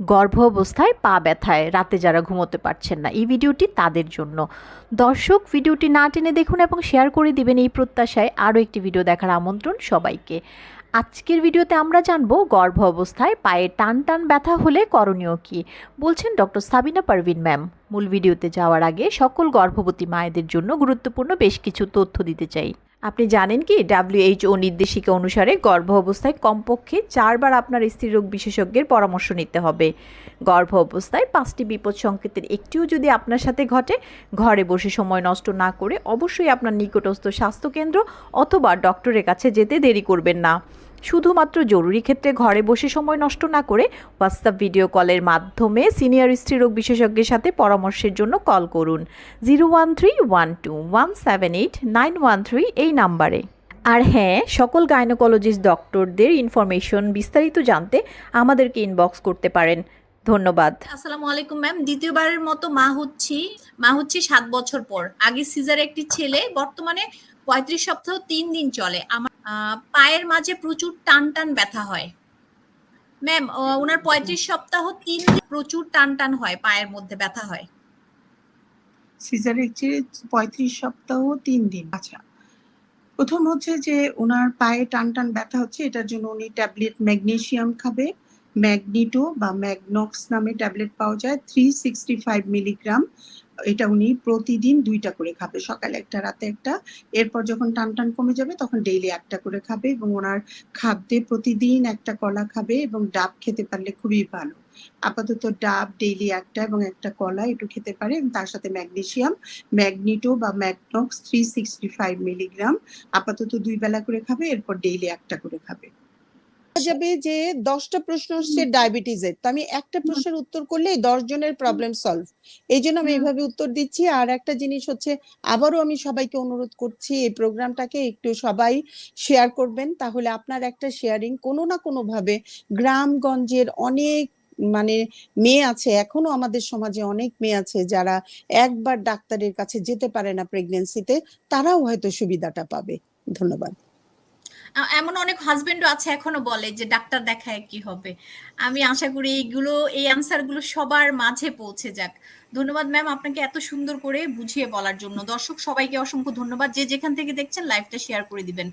গর্ভ অবস্থায় পা ব্যথায়, রাতে যারা ঘুমোতে পারছেন না। এই ভিডিওটি তাদের জন্য। দর্শক, ভিডিওটি না টেনে দেখুন এবং শেয়ার করে দিবেন এই প্রত্যাশায় আরও একটি ভিডিও দেখার আমন্ত্রণ সবাইকে। আজকের ভিডিওতে আমরা জানব গর্ভ অবস্থায় পায়ে টান টান ব্যথা হলে করণীয় কি। বলছেন ডক্টর সাবিনা পারভিন ম্যাম। মূল ভিডিওতে যাওয়ার আগে সকল গর্ভবতী মায়েদের জন্য গুরুত্বপূর্ণ বেশ কিছু তথ্য দিতে চাই। আপনি জানেন কি, ডাব্লিউএইচও নির্দেশিকা অনুসারে গর্ভ অবস্থায় কমপক্ষে চারবার আপনার স্ত্রীরোগ বিশেষজ্ঞের পরামর্শ নিতে হবে। গর্ভ অবস্থায় পাঁচটি বিপদ সংকেতের একটিও যদি আপনার সাথে ঘটে, ঘরে বসে সময় নষ্ট না করে অবশ্যই আপনার নিকটস্থ স্বাস্থ্যকেন্দ্র অথবা ডক্টরের কাছে যেতে দেরি করবেন না। শুধুমাত্র জরুরি ক্ষেত্রে ঘরে বসে সময় নষ্ট না করে হোয়াটসঅ্যাপ ভিডিও কলের মাধ্যমে সিনিয়র স্ত্রীরোগ বিশেষজ্ঞের সাথে পরামর্শের জন্য কল করুন। Zero one three one two one seven eight nine one three এই নাম্বারে। আর হ্যাঁ সকল গাইনোকোলজিস্ট ডক্টরদের ইনফরমেশন বিস্তারিত জানতে আমাদেরকে ইনবক্স করতে পারেন। ধন্যবাদ। আসসালামু আলাইকুম ম্যাম, দ্বিতীয়বারের মতো মা হচ্ছি। মা হচ্ছি সাত বছর পর। আগে সিজার একটি ছেলে, বর্তমানে পঁয়ত্রিশ সপ্তাহ তিন দিন চলে। আমার পায়ের মাঝে প্রচুর টান টান ব্যথা হয়। ম্যাম ওনার পঁয়ত্রিশ সপ্তাহ তিন প্রচুর টান টান হয়, পায়ের মধ্যে ব্যথা হয়। সিজারের চেয়ে পঁয়ত্রিশ সপ্তাহ তিন দিন। আচ্ছা প্রথম হচ্ছে যে ওনার পায়ে টান টান ব্যথা হচ্ছে, এটার জন্য উনি ট্যাবলেট ম্যাগনেসিয়াম খাবে। ম্যাগনিটো বা ম্যাগনক্স নামে ট্যাবলেট পাওয়া যায় থ্রি সিক্সটি ফাইভ মিলিগ্রাম এটা উনি প্রতিদিন দুইটা করে খাবে। সকালে একটা, রাতে একটা। এরপর যখন টান টান কমে যাবে তখন ডেইলি একটা করে খাবে এবং ওনার খাদ্যে প্রতিদিন একটা কলা খাবে এবং ডাব খেতে পারলে খুবই ভালো। আপাতত ডাব ডেইলি একটা এবং একটা কলা একটু খেতে পারে তার সাথে ম্যাগনেশিয়াম ম্যাগনিটো বা ম্যাগনক্স থ্রি সিক্সটি ফাইভ মিলিগ্রাম আপাতত দুই বেলা করে খাবে, এরপর ডেইলি একটা করে খাবে। যাবে যে দশটা প্রশ্ন হচ্ছে ডায়াবেটিসের তো আমি একটা প্রশ্নের উত্তর করলে দশ জনের প্রবলেম সলভ এই জন্য আমি হুম। এইভাবে উত্তর দিচ্ছি। আর একটা জিনিস হচ্ছে আবারও আমি সবাইকে অনুরোধ করছি এই প্রোগ্রামটাকে একটু সবাই শেয়ার করবেন। তাহলে আপনার একটা শেয়ারিং কোনো না কোনো ভাবে গ্রামগঞ্জের অনেক মানে মেয়ে আছে এখনও আমাদের সমাজে অনেক মেয়ে আছে যারা একবার ডাক্তারের কাছে যেতে পারে না প্রেগনেন্সিতে তারাও হয়তো সুবিধাটা পাবে। ধন্যবাদ। এমন অনেক হাজবেন্ডও আছে এখনও বলে যে ডাক্তার দেখায় কি হবে। আমি আশা করি এইগুলো, এই আনসারগুলো সবার মাঝে পৌঁছে যাক। ধন্যবাদ ম্যাম আপনাকে এত সুন্দর করে বুঝিয়ে বলার জন্য। দর্শক সবাইকে অসংখ্য ধন্যবাদ। যে যেখান থেকে দেখছেন লাইভটা শেয়ার করে দিবেন।